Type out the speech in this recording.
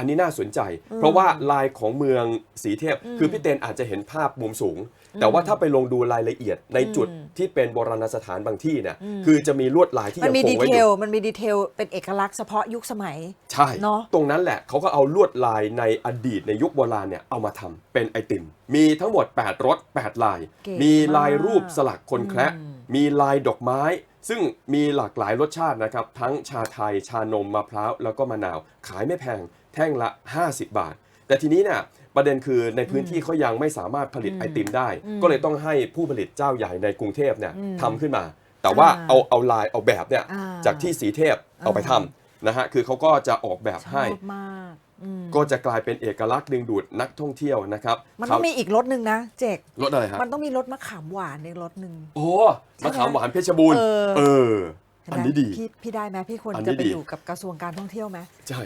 อันนี้น่าสนใจ เพราะว่าลายของเมืองสีเทพ คือพี่เตนอาจจะเห็นภาพมุมสูง แต่ว่าถ้าไปลงดูรายละเอียดในจุดที่เป็นโบราณสถานบางที่เนี่ยคือจะมีลวดลายที่มันยังมีคดีงไว้เทอยู่ลมันมีดีเทลเป็นเอกลักษณ์เฉพาะยุคสมัย ใช่ เนอะ ตรงนั้นแหละเขาก็เอาลวดลายในอดีตในยุคโบราณเนี่ยเอามาทำเป็นไอติม มีทั้งหมด 8รส8ลาย เก๋มีลายมากรูปสลักคนแคระมีลายดอกไม้ ซึ่งมีหลากหลายรสชาตินะครับ ทั้งชาไทย ชานมมะพร้าว แล้วก็มะนาว ขายไม่แพง แท่งละ 50 บาท แต่ทีนี้เนี่ยประเด็นคือในพื้นที่เขายังไม่สามารถผลิตไอติมได้ ก็เลยต้องให้ผู้ผลิตเจ้าใหญ่ในกรุงเทพเนี่ยทำขึ้นมา แต่ว่าอ่าเอาเอาลายเอาแบบเนี่ยอ่าจากที่สีเทพเอาไปทำนะฮะคือเขาก็จะออกแบบชให้อบมา กอืมก็จะกลายเป็นเอกลักษณ์ดึงดูดนักท่องเที่ยวนะครับมันต้องมีอีกรสหนึ่งนะเจกรสอะไรฮะมันต้องมีรสมะขามหวานในรสหนึ่งโอ้มะขามหวานเพชรบูรณ์เออเออเห็นอันไหมนี้ดีพี่พี่ได้ไหมพี่ควรอันนี้จะไปดีอยู่กับกระทรวงการท่องเที่ยวไหมใช่